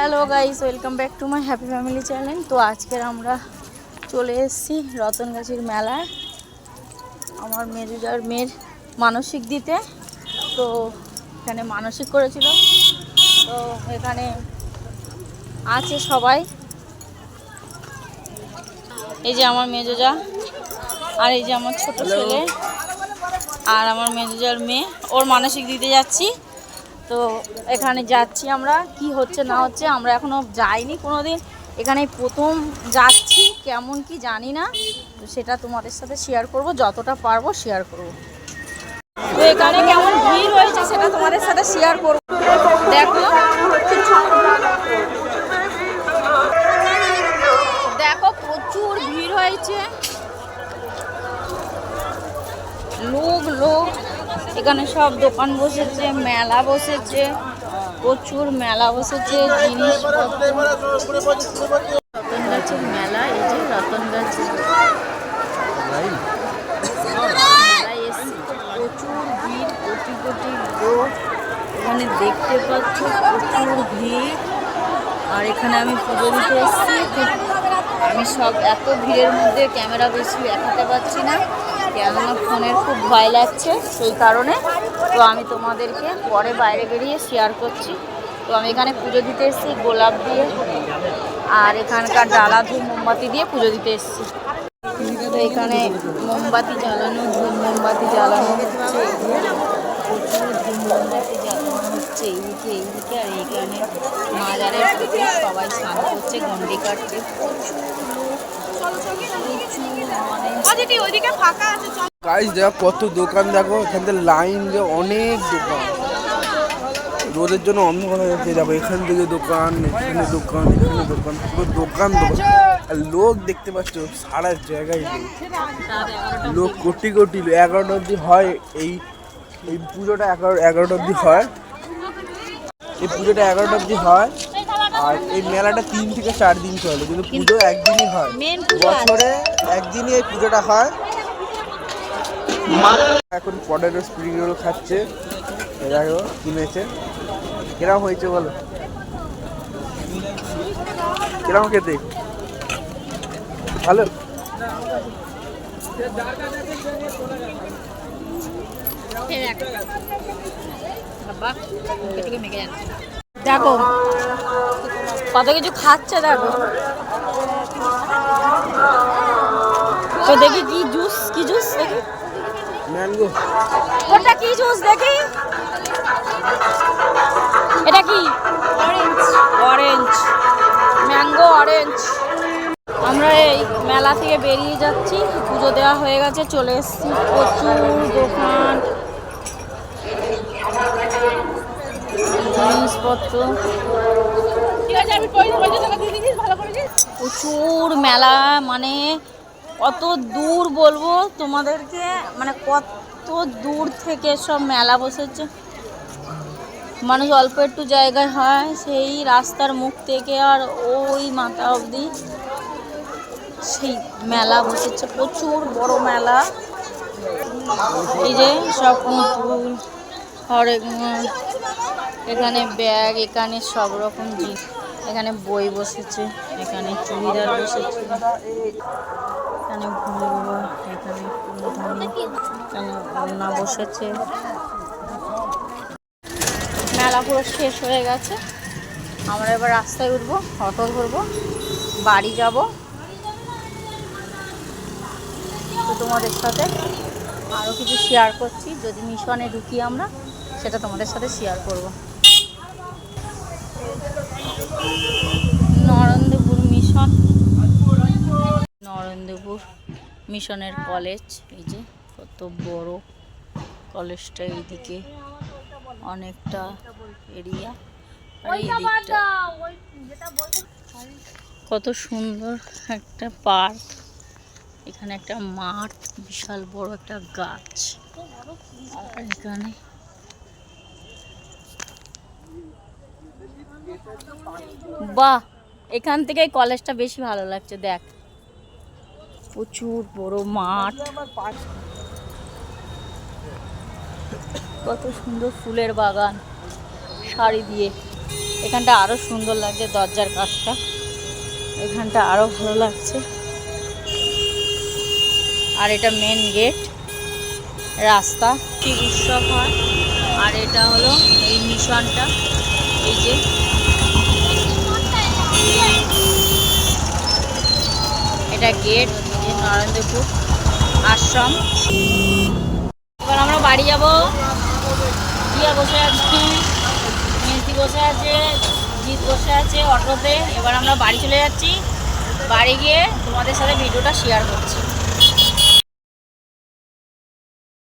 Hello guys welcome back to my happy family channel তো আজকের আমরা চলে এসেছি রতনগাছির মেলায় আমার মেজুজার মেয়ের মানসিক দিতে। তো এখানে মানসিক করেছিল। তো এখানে আছে সবাই। এই যে আমার মেজোজা আর এই যে আমার ছোট ছেলে। আর আমার মেজোজার মেয়ে। ওর মানসিক দিতে যাচ্ছি। তো এখানে যাচ্ছি আমরা, কি হচ্ছে না হচ্ছে আমরা এখনও যাইনি কোনো দিন এখানে প্রথম যাচ্ছি, কেমন কি জানি না। সেটা তোমাদের সাথে শেয়ার করব, যতটা পারব শেয়ার করব। তো এখানে কেমন ভিড় হয়েছে সেটা তোমাদের সাথে শেয়ার করব। দেখো। দেখো প্রচুর ভিড় হয়েছে। লোক লোক। এখানে সব দোকান বসেছে, মেলা বসেছে, প্রচুর মেলা বসেছে, জিনিস রতন গাছের মেলা, এই যে রতন এসছি প্রচুর ভিড়, কোটি কোটি লোক, এখানে দেখতে পাচ্ছ প্রচুর ভিড়। আর এখানে আমি পুজো দিতে এসেছি, আমি সব এত ভিড়ের মধ্যে ক্যামেরা বেশি দেখাতে পারছি না। কেননা ফোনের খুব ভয় লাগছে, সেই কারণে। তো আমি তোমাদেরকে পরে বাইরে বেরিয়ে শেয়ার করছি। তো আমি এখানে পুজো দিতে এসেছি, গোলাপ দিয়ে আর এখানকার ডালা ধূপ মোমবাতি দিয়ে পুজো দিতে এসেছি। তো এখানে মোমবাতি জ্বালানো, ধূপ মোমবাতি জ্বালানো হচ্ছে মোমবাতি জ্বালানো হচ্ছে, এইদিকে এইদিকে, আর এইখানে মাজারের সবাই স্নান করছে, গন্ডি কাটছে, প্রচুর কত দোকান, দেখো এখান থেকে লাইন যে অনেক দোকান। রোদের জন্য অন্য হয়ে যাচ্ছে, দেখো এখান থেকে দোকান, এখানে দোকান এখানে দোকান, পুরো দোকান দোকান আর লোক দেখতে পাচ্ছ, সারা জায়গায় লোক। লোক কোটি কোটি, এগারোটা অবধি হয়, এই এই পুজোটা এগারো, এগারোটা অবধি হয়। এই পুজোটা এগারোটা অবধি হয়। আর এই মেলাটা তিন থেকে চার দিন চলে কিন্তু পুজো একদিনই হয়। বছরে একদিনই এই পুজোটা হয়। এখন পটেটো স্প্রিং রোল খাচ্ছে দেখো কিনেছে। কিরম হয়েছে বলো? কিরম খেতে? ভালো? দেখো। কত কিছু খাচ্ছে দেখো। তো দেখি কি জুস কি জুস দেখি? ম্যাঙ্গো ওটা কি জুস দেখি? এটা কি? অরেঞ্জ অরেঞ্জ ম্যাঙ্গো অরেঞ্জ আমরা এই মেলা থেকে বেরিয়ে যাচ্ছি। পুজো দেওয়া হয়ে গেছে চলে এসেছি। প্রচুর দোকান। জিনিসপত্র। প্রচুর মেলা মানে কত দূর বলব তোমাদেরকে মানে কত দূর থেকে সব মেলা বসেছে। মানুষ অল্প একটু জায়গায় হয়, সেই রাস্তার মুখ থেকে আর ওই মাথা অবধি সেই মেলা বসেছে, প্রচুর বড় মেলা। এই যে সব এখানে ব্যাগ, এখানে সব রকম জিনিস। এখানে বই বসেছে, এখানে চুড়িদার বসেছে। এখানে এখানে এখানে বসেছে। মেলা পুরো শেষ হয়ে গেছে। আমরা এবার রাস্তায় উঠবো, অটো ধরবো, বাড়ি যাব। তো তোমাদের সাথে আরও কিছু শেয়ার করছি। যদি মিশনে ঢুকি আমরা, সেটা তোমাদের সাথে শেয়ার করব। নরেন্দ্রপুর মিশন। নরেন্দ্রপুর মিশনের কলেজ এই যে কত বড় কলেজটা এইদিকে অনেকটা এরিয়া কত সুন্দর একটা পার্ক এখানে একটা মাঠ বিশাল বড় একটা গাছ। আর এখানে বাহ, এখান থেকে কলেজটা বেশি ভালো লাগছে, দেখ। প্রচুর বড় মাঠ। কত সুন্দর ফুলের বাগান শাড়ি দিয়ে। এখানটা আরও সুন্দর লাগছে দরজার কাজটা। এখানটা আরও ভালো লাগছে। আর এটা মেন গেট রাস্তা। ঠিক উৎসব হয়। আর এটা হলো এই মিশনটা, এই যে এটা গেট নরেন্দ্রপুর আশ্রম। এবার আমরা বাড়ি যাব। দিয়া বসে আছি মেসি বসে আছে, জিৎ বসে আছে অটোতে। এবার আমরা বাড়ি চলে যাচ্ছি। বাড়ি গিয়ে তোমাদের সাথে ভিডিওটা শেয়ার করছি।